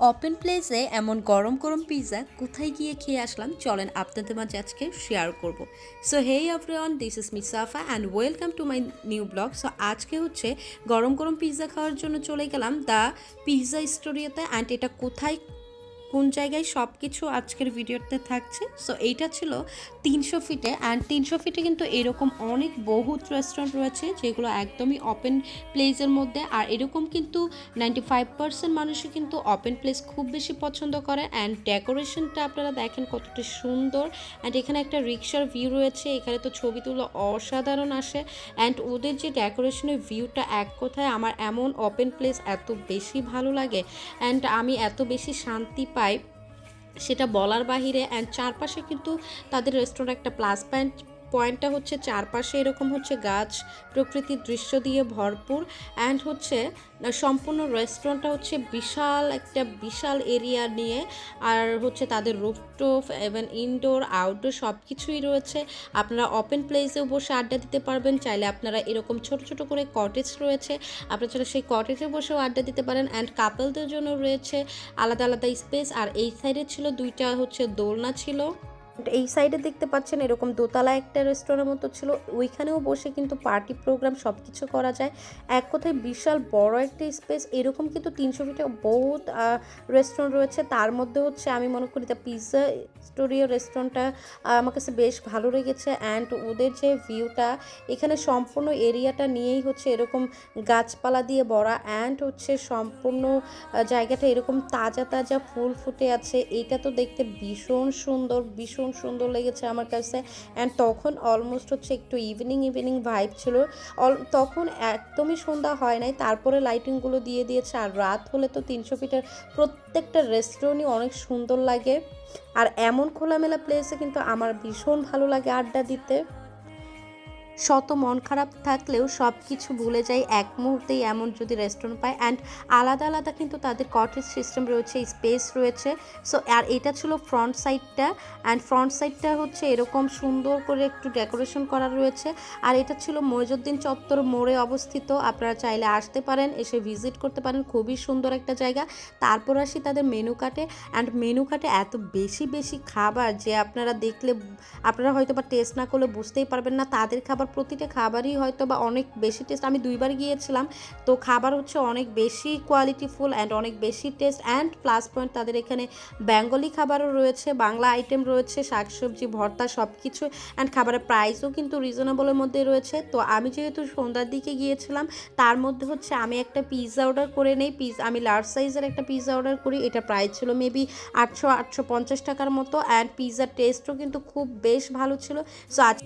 Open প্লেসে এমন গরম গরম পিৎজা কোথায় গিয়ে খেয়ে আসলাম? চলেন আপনাদের মাঝে আজকে শেয়ার করব। So hey everyone this is Misafa and welcome to my new blog so আজকে হচ্ছে গরম গরম পিৎজা খাওয়ার জন্য চলে গেলাম দ্য পিৎজা স্টোরিয়াতে অ্যান্ড এটা কোথায় কোন জায়গায় সব কিছু আজকের ভিডিওতে থাকছে? সো এইটা ছিল তিনশো ফিটে অ্যান্ড তিনশো ফিটে কিন্তু এরকম অনেক বহুত রেস্টুরেন্ট রয়েছে যেগুলো একদমই ওপেন প্লেসের মধ্যে। আর এরকম কিন্তু নাইনটি ফাইভ পার্সেন্ট মানুষই কিন্তু ওপেন প্লেস খুব বেশি পছন্দ করে। অ্যান্ড ডেকোরেশনটা আপনারা দেখেন কতটা সুন্দর। অ্যান্ড এখানে একটা রিক্সার ভিউ রয়েছে। এখানে তো ছবি তুলো অসাধারণ আসে। অ্যান্ড ওদের যে ডেকোরেশনের ভিউটা এক কথায় আমার এমন ওপেন প্লেস এত বেশি ভালো লাগে। অ্যান্ড আমি এত বেশি শান্তি পাই সেটা বলার বাহিরে অ্যান্ড চারপাশে কিন্তু তাদের রেস্টুরেন্ট একটা প্লাস পয়েন্ট পয়েন্টটা হচ্ছে চারপাশে এরকম হচ্ছে গাছ, প্রকৃতির দৃশ্য দিয়ে ভরপুর অ্যান্ড হচ্ছে সম্পূর্ণ রেস্টুরেন্টটা হচ্ছে বিশাল একটা বিশাল এরিয়া নিয়ে আর হচ্ছে তাদের রুফটপ এবং ইনডোর আউটডোর সব কিছুই রয়েছে। আপনারা ওপেন প্লেসেও বসে আড্ডা দিতে পারবেন, চাইলে আপনারা এরকম ছোট ছোট করে কটেজ রয়েছে। আপনারা চাইলে সেই কটেজে বসেও আড্ডা দিতে পারেন অ্যান্ড কাপলদের জন্য রয়েছে আলাদা আলাদা স্পেস আর এই সাইডে ছিল দুইটা হচ্ছে দোলনা ছিল। এই সাইডে দেখতে পাচ্ছেন এরকম দোতলা একটা রেস্টুরেন্টের মতো ছিল। ওইখানেও বসে কিন্তু পার্টি প্রোগ্রাম সব কিছু করা যায়। এক কথায় বিশাল বড় একটা স্পেস এরকম কিন্তু তিনশো ফিটে বহুত রেস্টুরেন্ট রয়েছে। তার মধ্যে হচ্ছে আমি মনে করি দ্য পিৎজা স্টোরিও রেস্টুরেন্টটা আমার কাছে বেশ ভালো লেগেছে। অ্যান্ড ওদের যে ভিউটা এখানে সম্পূর্ণ এরিয়াটা নিয়েই হচ্ছে এরকম গাছপালা দিয়ে ভরা। অ্যান্ড হচ্ছে সম্পূর্ণ জায়গাটা এরকম তাজা তাজা ফুল ফুটে আছে। এটা তো দেখতে ভীষণ সুন্দর, ভীষণ সুন্দর লেগেছে আমার কাছে। অ্যান্ড তখন অলমোস্ট হচ্ছে একটু ইভিনিং ইভিনিং ভাইব ছিল। অল তখন একদমই সন্ধ্যা হয় নাই, তারপরে লাইটিংগুলো দিয়ে দিয়েছে। আর রাত হলে তো তিনশো ফিটের প্রত্যেকটা রেস্টুরেন্টই অনেক সুন্দর লাগে। আর এমন খোলামেলা প্লেসে কিন্তু আমার ভীষণ ভালো লাগে আড্ডা দিতে। শত মন খারাপ থাকলেও সব কিছু ভুলে যাই এক মুহূর্তেই এমন যদি রেস্টুরেন্ট পায় অ্যান্ড আলাদা আলাদা কিন্তু তাদের কটেজ সিস্টেম রয়েছে স্পেস রয়েছে। সো আর এটা ছিল ফ্রন্ট সাইডটা অ্যান্ড ফ্রন্ট সাইডটা হচ্ছে এরকম সুন্দর করে একটু ডেকোরেশন করা রয়েছে। আর এটা ছিল মইজুদ্দিন চত্বর মোড়ে অবস্থিত। আপনারা চাইলে আসতে পারেন, এসে ভিজিট করতে পারেন। খুবই সুন্দর একটা জায়গা। তারপর আসি তাদের মেনু কাটে অ্যান্ড মেনু কাটে এত বেশি বেশি খাবার যে আপনারা দেখলে, আপনারা হয়তো বা টেস্ট না করলে বুঝতেই পারবেন না। তাদের খাবার প্রতিটা খাবারই হয়তো বা অনেক বেশি টেস্ট আমি দুইবার গিয়েছিলাম, তো খাবার হচ্ছে অনেক বেশি কোয়ালিটিফুল অ্যান্ড অনেক বেশি টেস্ট অ্যান্ড প্লাস পয়েন্ট তাদের এখানে বেঙ্গলি খাবারও রয়েছে, বাংলা আইটেম রয়েছে, শাকসবজি, ভর্তা সব কিছু অ্যান্ড খাবারের প্রাইসও কিন্তু রিজনেবলের মধ্যে রয়েছে। তো আমি যেহেতু সন্ধ্যার দিকে গিয়েছিলাম, তার মধ্যে হচ্ছে আমি একটা পিৎজা অর্ডার করে নেই পিজ আমি লার্জ সাইজের একটা পিৎজা অর্ডার করি, এটা প্রাইস ছিল মেবি আটশো আটশো পঞ্চাশ টাকার মতো অ্যান্ড পিৎজার টেস্টও কিন্তু খুব বেশ ভালো ছিল। সো আজ